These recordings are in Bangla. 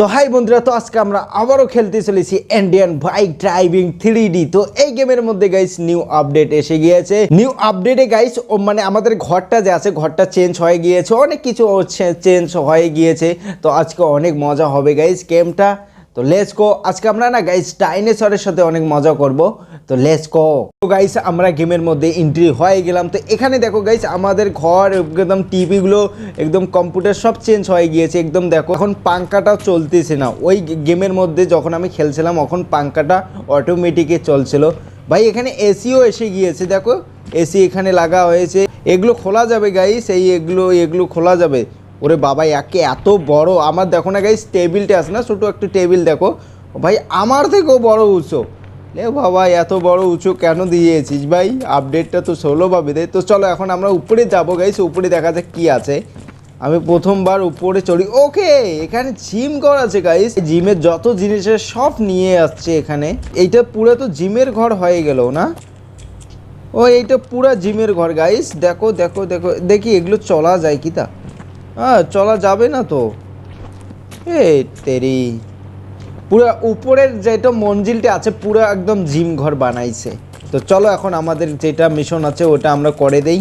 তো হাই বন্ধুরা, তো আজকে আমরা আবারও খেলতে চলেছি ইন্ডিয়ান বাইক ড্রাইভিং থ্রি তো এই গেমের মধ্যে গাইস নিউ আপডেট এসে গিয়েছে। নিউ আপডেটে গাইস মানে আমাদের ঘরটা যে আছে, ঘরটা চেঞ্জ হয়ে গিয়েছে, অনেক কিছু চেঞ্জ হয়ে গিয়েছে। তো আজকে অনেক মজা হবে গাইস গেমটা তো লেটস গো আজকে আমরা না গাইস ডাইনোসরের সাথে অনেক মজা করব। তো লেস গো তো গাইস আমরা গেমের মধ্যে এন্ট্রি হয়ে গেলাম। তো এখানে দেখো গাইস আমাদের ঘর, একদম টিভিগুলো একদম কম্পিউটার সব চেঞ্জ হয়ে গিয়েছে। একদম দেখো, এখন পাঙ্কাটাও চলতেছে না। ওই গেমের মধ্যে যখন আমি খেলছিলাম, এখন পাঙ্কাটা অটোমেটিকে চলছিল। ভাই, এখানে এসিও এসে গিয়েছে, দেখো। এসি এখানে লাগা হয়েছে। এগুলো খোলা যাবে গাইস এই এগুলো এগুলো খোলা যাবে। ওরে বাবা, একে এত বড়। আমার দেখো না গাইস টেবিলটা আছে না, ছোটো একটু টেবিল দেখো। ভাই, আমার থেকেও বড় উঁচু। লে বাবা, এত বড় উঁচু কেন দিয়েছিস ভাই? আপডেটটা তো ষোলোভাবে দেয় তো চলো, এখন আমরা উপরে যাব গাইস উপরে দেখা যাক কী আছে। আমি প্রথমবার উপরে চড়ি। ওকে এখানে জিম ঘর আছে গাইস জিমের যত জিনিসের সব নিয়ে আসছে এখানে, এইটা পুরো তো জিমের ঘর হয়ে গেল না? ও, এইটা পুরা জিমের ঘর গাইস দেখো দেখো দেখো। দেখি, এগুলো চলা যায় কি তা? হ্যাঁ চলা যাবে না তো। এ তেরি। পুরো উপরের যেটা মঞ্জিলটা আছে, পুরো একদম জিম ঘর বানাইছে। তো চলো এখন আমাদের যেটা মিশন আছে, ওটা আমরা করে দেই।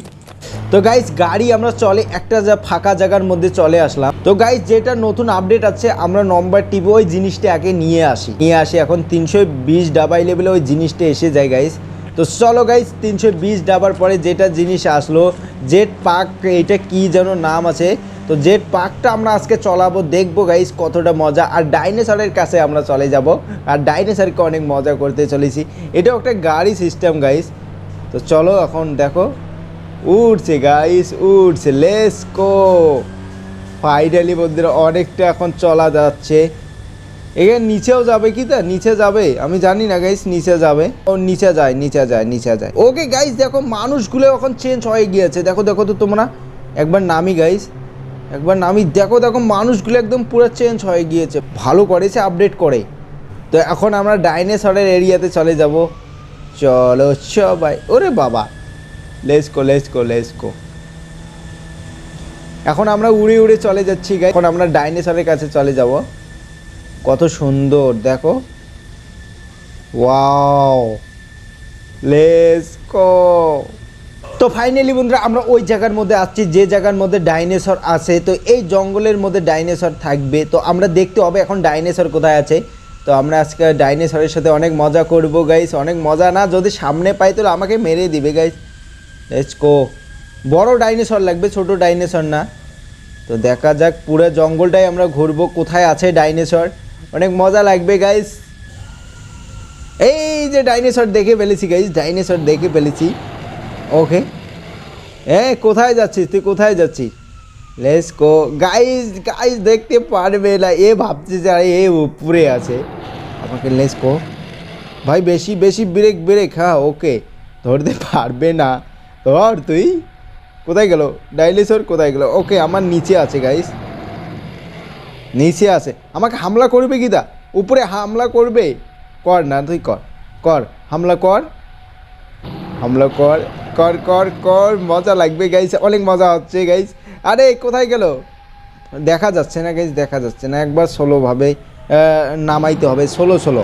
তো গাইস গাড়ি আমরা চলে, একটা যা ফাঁকা জায়গার মধ্যে চলে আসলাম। তো গাইস যেটা নতুন আপডেট আছে, আমরা নম্বর টিপে ওই জিনিসটা আগে নিয়ে আসি। নিয়ে আসি এখন তিনশো বিশ ডাবাই লেভেলে ওই জিনিসটা এসে যায় গাইস তো চলো গাইস তিনশো বিশ ডাবার পরে যেটা জিনিস আসলো জেট পাক, এটা কি যেন নাম আছে তো জেট পার্কটা আমরা আজকে চলাবো, দেখব গাইস কতটা মজা। আর ডাইনোসরের কাছে আমরা চলে যাব। আর ডাইনোসরকে অনেক মজা করতে চলেছি। এটাও একটা গাড়ি সিস্টেম গাইস তো চলো এখন দেখো। উঠছে গাইস উঠছে লেস কো ফাইনালি বন্ধুরা, অনেকটা এখন চলা যাচ্ছে। এখানে নিচেও যাবে কি তা? নিচে যাবে। আমি জানি না গাইস নিচে যাবে। ও নিচে যায় নিচে যায় নিচে যায়। ওকে গাইস দেখো, মানুষগুলো এখন চেঞ্জ হয়ে গিয়েছে। দেখো দেখো তো তোমরা। একবার নামি গাইস একবার নামি দেখো দেখো, মানুষগুলো একদম পুরো চেঞ্জ হয়ে গিয়েছে। ভালো করেছে আপডেট করে। তো এখন আমরা ডাইনোসরের এরিয়াতে চলে যাব। চলো সবাই। ওরে বাবা। লেসকো লেসকো লেসকো এখন আমরা উড়ে উড়ে চলে যাচ্ছি গাই এখন আমরা ডাইনোসরের কাছে চলে যাব। কত সুন্দর, দেখো। ওয়াও লেসকো তো ফাইনালি বন্ধুরা, আমরা ওই জায়গার মধ্যে আসছি, যে জায়গার মধ্যে ডাইনোসর আছে, তো এই জঙ্গলের মধ্যে ডাইনোসর থাকবে, তো আমরা দেখতে হবে এখন ডাইনোসর কোথায় আছে। তো আমরা আজকে ডাইনোসরের সাথে অনেক মজা করব গাইস অনেক মজা না, যদি সামনে পাই তাহলে আমাকে মেরে দিবে গাইস লেটস বড় ডাইনোসর লাগবে, ছোট ডাইনোসর না। তো দেখা যাক, পুরো জঙ্গলটাই আমরা ঘুরবো, কোথায় আছে ডাইনোসর অনেক মজা লাগবে গাইস এই যে ডাইনোসর দেখে ফেলেছি গাইস ডাইনোসর দেখে ফেলেছি। ওকে হ্যাঁ কোথায় যাচ্ছিস? তুই কোথায় যাচ্ছিস? লেস কো গাইস গাইস দেখতে পারবে না। এ ভাবছে যে এ উপরে আছে। আমাকে লেস কো ভাই, বেশি বেশি ব্রেক ব্রেক হ্যাঁ ওকে ধরতে পারবে না। ধর তুই। কোথায় গেল? ডাইলেসর কোথায় গেল? ওকে আমার নিচে আছে গাইস নিচে আছে। আমাকে হামলা করবে দা? উপরে হামলা করবে? কর না, তুই কর। কর। হামলা কর। হামলা কর। কর কর কর, মজা লাগবে গাইস অনেক মজা হচ্ছে গাইস আরে, কোথায় গেল? দেখা যাচ্ছে না গাইস দেখা যাচ্ছে না। একবার সোলোভাবে নামাইতে হবে। সোলো সোলো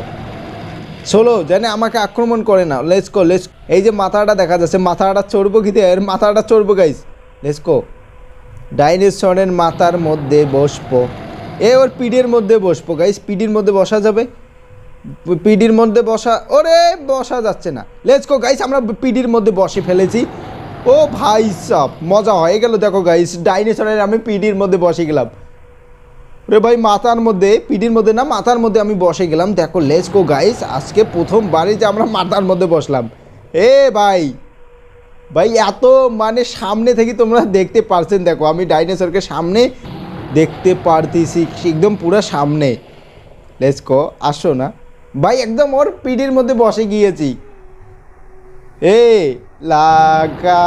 সোলো জানে আমাকে আক্রমণ করে না। লেসকো লেস এই যে মাথাটা দেখা যাচ্ছে, মাথাটা চড়বো কি এর মাথাটা চড়বো গাইস লেসকো ডাইনোসরের মাথার মধ্যে বসবো। এ ওর পিঠের মধ্যে বসবো গাইস পিডির মধ্যে বসা যাবে। পিডির মধ্যে বসা, ওরে, বসা যাচ্ছে না। লেটস গো গাইস আমরা পিডির মধ্যে বসে ফেলেছি। ও ভাই সব, মজা হয়ে গেল, দেখো গাইস ডাইনোসরের আমি পিডির মধ্যে বসে গেলাম। রে ভাই, মাথার মধ্যে, পিডির মধ্যে না, মাথার মধ্যে আমি বসে গেলাম। দেখো লেটস গো গাইস আজকে প্রথমবারই যে আমরা মাথার মধ্যে বসলাম। এ ভাই ভাই, এত মানে সামনে থেকে তোমরা দেখতে পারছেন, দেখো, আমি ডাইনোসরকে সামনে দেখতে পারতেছি, একদম পুরো সামনে। লেটস আসো না। ভাই, একদম ওর পিঠির মধ্যে বসে গিয়েছি। এ লাগা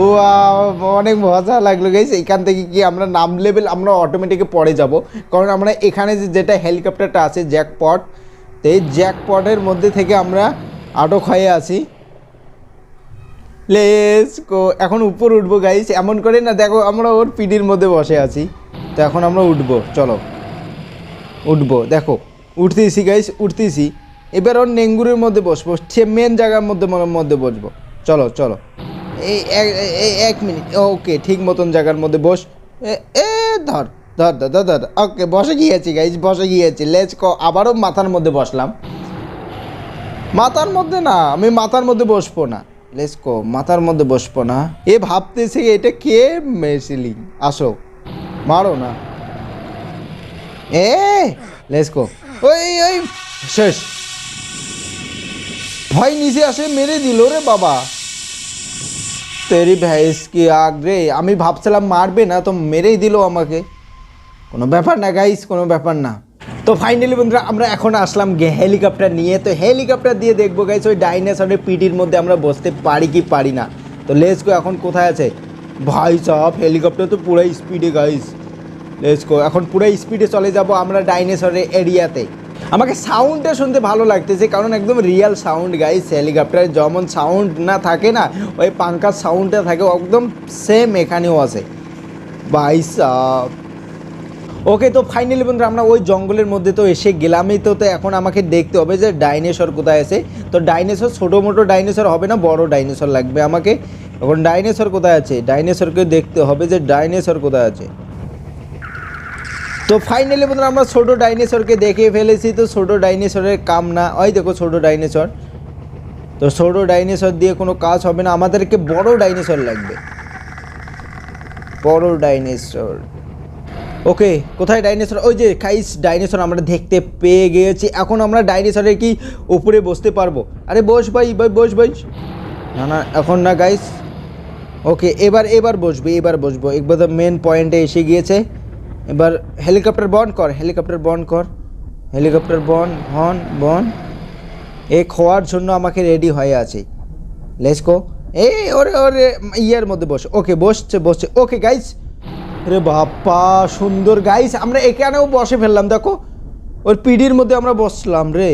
ও অনেক মজা লাগল। গাইস, এখান থেকে কি আমরা নাম লেভেল আমরা অটোমেটিক পরে যাব। কারণ আমরা এখানে যে যেটা হেলিকপ্টারটা আছে জ্যাকপট তো এই জ্যাকপটের মধ্যে থেকে আমরা আটক হয়ে আছি। লেস কো এখন উপর উঠবো, গাইস। এমন করে না, দেখো, আমরা ওর পিডির মধ্যে বসে আছি। তো এখন আমরা উঠবো, চলো। উঠবো, দেখো। উঠতেছি গাইস উঠতেছি। এবার ওর নেঙ্গুরের মধ্যে বসবো, সে মেন জায়গার মধ্যে মধ্যে বসবো। চলো চলো। এই এক- মিনিট ওকে ঠিক মতন জায়গার মধ্যে বস। এ ধর ধর ধর ধর ধর ওকে বসে গিয়েছি গাইস বসে গিয়েছি। লেজ ক আবারও মাথার মধ্যে বসলাম। মাথার মধ্যে না, আমি মাথার মধ্যে বসবো না। লেসকো মাথার মধ্যে বসবো না। এ ভাবতেছে এটা কে মেসিলিং আসো। মারো না। এ লেসকো ওই ওই, শেষ। ভয় নিচে আসে মেরে দিল রে বাবা। তেরি ভ্যাইস কি আগ্রে আমি ভাবছিলাম মারবে না, তো মেরেই দিল আমাকে। কোনো ব্যাপার না গাইস কোনো ব্যাপার না। তো ফাইনালি বন্ধুরা, আমরা এখন আসলাম গে হেলিকপ্টার নিয়ে। তো হেলিকপ্টার দিয়ে দেখব গাইস ওই ডাইনোসরের পিটির মধ্যে আমরা বসতে পারি কি পারি না। তো লেসকো এখন কোথায় আছে? ভাই সাহ হেলিকপ্টার তো পুরো স্পিডে গাইস লেসকো এখন পুরো স্পিডে চলে যাব আমরা ডাইনোসরের এরিয়াতে আমাকে সাউন্ডটা শুনতে ভালো লাগতেছে, কারণ একদম রিয়েল সাউন্ড গাইস হেলিকপ্টারে যেমন সাউন্ড না থাকে না, ওই পাঙ্কার সাউন্ডটা থাকে একদম সেম এখানেও আছে। ভাই সাহ ওকে তো ফাইনালি বন্ধুরা, আমরা ওই জঙ্গলের মধ্যে তো এসে গেলামই তো তো এখন আমাকে দেখতে হবে যে ডাইনোসর কোথায় আছে। তো ডাইনোসর ছোটো মোটো ডাইনোসর হবে না, বড় ডাইনোসর লাগবে আমাকে। এখন ডাইনোসর কোথায় আছে? ডাইনোসরকে দেখতে হবে যে ডাইনোসর কোথায় আছে। তো ফাইনালি বন্ধুরা আমরা ছোটো ডাইনোসরকে দেখে ফেলেছি। তো ছোটো ডাইনোসরের কাম না। ওই দেখো ছোটো ডাইনোসর তো ছোটো ডাইনোসর দিয়ে কোনো কাজ হবে না। আমাদেরকে বড় ডাইনোসর লাগবে। বড় ডাইনোসর ওকে কোথায় ডাইনোসর ওই যে খাইস ডাইনোসর আমরা দেখতে পেয়ে গিয়েছি। এখন আমরা ডাইনোসরের কি উপরে বসতে পারব? আরে বস ভাই ভাই, বস ভাই। না না, এখন না গাইস ওকে এবার এবার বসবো এবার বসবো। একবার মেন পয়েন্টে এসে গিয়েছে। এবার হেলিকপ্টার বন কর, হেলিকপ্টার বন কর। হেলিকপ্টার বন হন বন এ খোয়ার জন্য আমাকে রেডি হয়ে আছে। লেসকো এই ওরে ওরে, ইয়ের মধ্যে বসে। ওকে, বসছে বসছে। ওকে গাইস রে বাপ্পা, সুন্দর গাইস আমরা এখানেও বসে ফেললাম, দেখো। ওর পিডির মধ্যে আমরা বসলাম রে।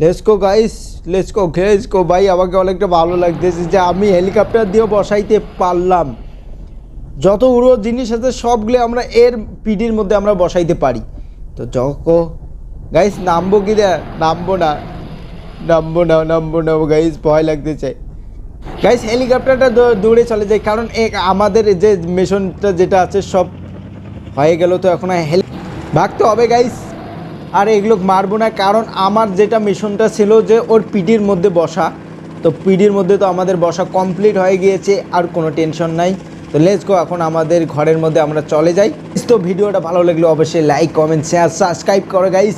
লেসকো গাইস লেসকো লেসকো ভাই, আমাকে অনেকটা ভালো লাগতেছে যে আমি হেলিকপ্টার দিয়েও বসাইতে পারলাম। যত উড়ো জিনিস আছে, সবগুলো আমরা এর পিডির মধ্যে আমরা বসাইতে পারি। তো জকো গাইস নামবো কি দে নামবো না। নামবো না নামবো না গাইস ভয় লাগতে চাই গাইস হেলিকপ্টারটা দৌড়ে চলে যায়, কারণ এক আমাদের যে মিশনটা যেটা আছে, সব হয়ে গেল তো এখন হেল ভাগতে হবে গাইস আর এগুলো মারবো না, কারণ আমার যেটা মিশনটা ছিল যে, ওর পিডির মধ্যে বসা। তো পিডির মধ্যে তো আমাদের বসা কমপ্লিট হয়ে গিয়েছে, আর কোনো টেনশন নাই। তো লেটস গো এখন আমাদের ঘরের মধ্যে আমরা চলে যাই। তো ভিডিওটা ভালো লাগলে অবশ্যই লাইক কমেন্ট শেয়ার সাবস্ক্রাইব করো গাইস